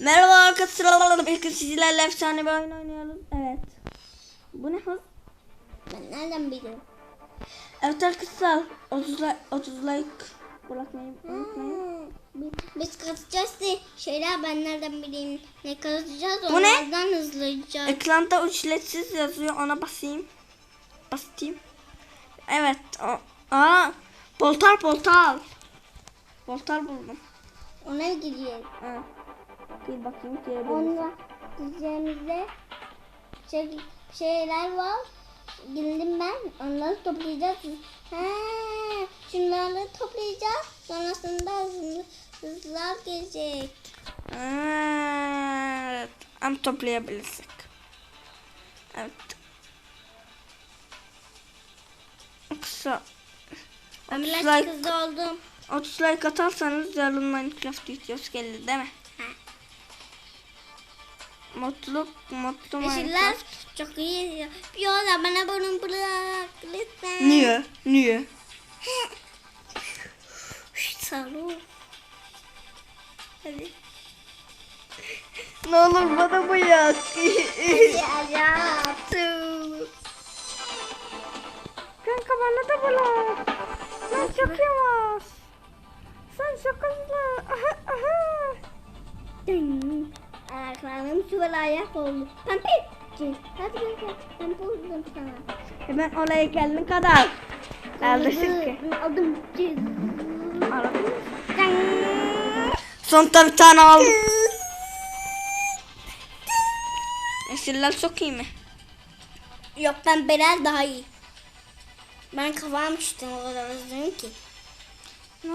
Merhaba arkadaşlar. Bugün sizlerle efsane bir oyun oynuyoruz. Evet. Bu ne hız? Ben nereden bileyim? Evet arkadaşlar. 30 like, 30 like bırakmayı unutmayın. Biz, katacağız diye şeyler ben nereden bileyim ne katacağız Bu ne? onlardan hızlıca. Ekranda ücretsiz yazıyor. Ona basayım. Basayım. Evet. O, aa, boltar boltar. Boltar buldum. Ona gidiyor. Ha. Bir bakayım girebiliriz. Onunla diyeceğimizde şey, şeyler var. Girdim ben. Onları toplayacağız. He, şunları toplayacağız. Sonrasında hızlar gelecek. Evet. Am toplayabilirsek. Evet. Kısa. Ben 30 biraz like, oldum. 30 like atarsanız yarın Minecraft videosu gelir değil mi? Ha. Mutlu, Yeşiller çok iyi. Yapıyorlar bana bunu bırak lütfen. Niye? Niye? Salu. Hadi. Ne olur bana bu yak. Ya ya. tu. Kanka bana da bırak. Sen çok yavaş. Sen çok hızlı. Aha, aha. Ayaklarım sıvıla ayak oldu. Pembe. Hadi gel. Ben buldum sana. Hemen oraya gelene kadar. Neredesin ki? Aldım. Aradın mı? Son bir tane aldım. Esirler çok iyi mi? Yok ben Beral daha iyi. Ben kafam düştüm o kadar hızlıyım ki. Ne?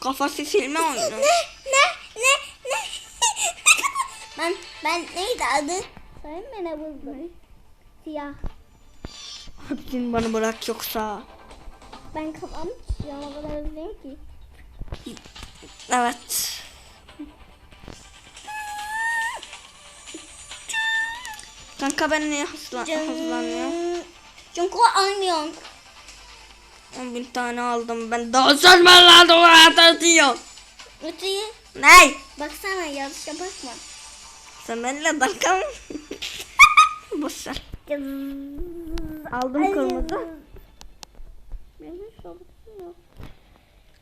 Kafası silme oyunu. ne ne ne ne ben neydi adı? Sayın bana buldum. Siyah. Hepsini bana bırak yoksa. Ben kafam düşüyorum o kadar hızlıyım ki. Evet. Kanka ben niye hızlan hızlanıyorum? Çünkü almıyorum. 10 bin tane aldım. Ben daha sözlerle dolayı diyor. Öteyi Ney? baksana yanlışa bakma. Dalga mı? Boş ver. Aldım kırmızı.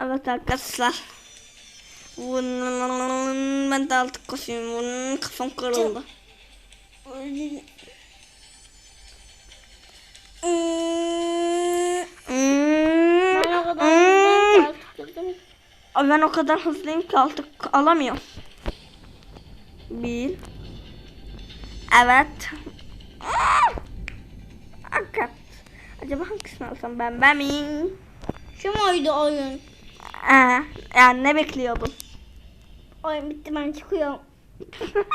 Evet arkadaşlar. Ben de artık koşuyorum. Kafam kırıldı. Ben o kadar hızlıyım ki artık alamıyorum. Bir. Evet. Fakat. Acaba hangisini alsam ben? Ben miyim? Şu muydu oyun? Ee, yani ne bekliyordun? Oyun bitti ben çıkıyorum.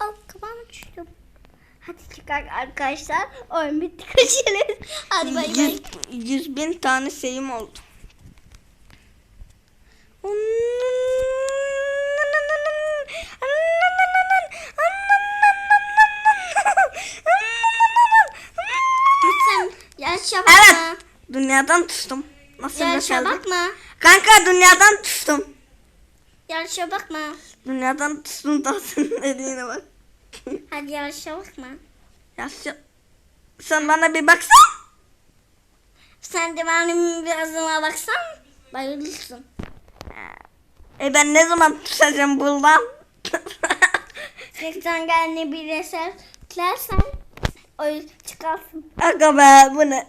Al kafamı düştüm. Hadi çıkar arkadaşlar. Oyun bitti kaçırırız. Hadi bay bay. Yüz, yüz bin tane şeyim oldu. Dünyadan düştüm. Nasıl Yaşa başardım? bakma. Kanka dünyadan düştüm. Yaşa bakma. Dünyadan düştüm daha senin dediğine bak. Hadi yaşa bakma. Ya sen, bana bir baksan. Sen de benim birazıma baksan bayılırsın. E ben ne zaman düşeceğim buradan? 80 geldiğinde bir reset tıklarsan oyun çıkarsın. Aga be bu ne?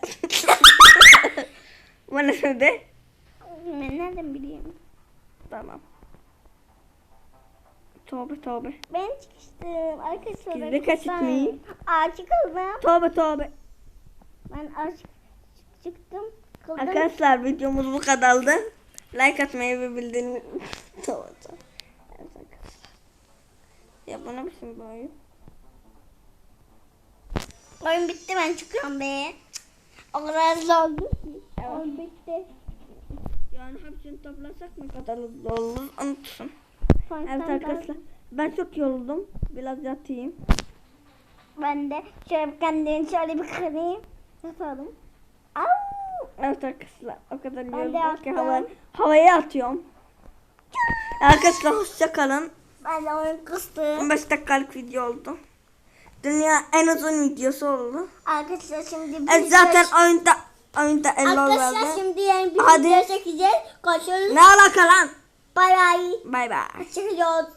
Bu ne şimdi? Ben nereden bileyim? Tamam. Tövbe tövbe. Ben çıkıştım. Arkadaşlar. Gizli kaçık mı? Aa çıkıldım. Tövbe tövbe. Ben aç çıktım. Kıldım. Arkadaşlar videomuz bu kadardı. Like atmayı ve bildirim... Tövbe tövbe. Ya bu ne biçim bir oyun? Oyun bitti ben çıkıyorum be. Hızlı oldu ki. Bitti. Yani hepsini toplasak ne kadar hızlı olur unutsun. Evet arkadaşlar. Ben çok yoruldum. Biraz yatayım. Ben de şöyle kendimi şöyle bir kırayım. Yatalım. Evet arkadaşlar o kadar yoruldum ki hava, havaya atıyorum. Arkadaşlar hoşça kalın. Ben de oyun kıstım. 15 dakikalık video oldu. Dünya en uzun videosu oldu. Arkadaşlar şimdi bir Evet, zaten oyunda oyunda 50 Arkadaşlar oldu. şimdi yeni bir Hadi. video çekeceğiz. Kaçıyoruz. Ne alaka lan? Bay bay. Bay bay. Çıkıyoruz.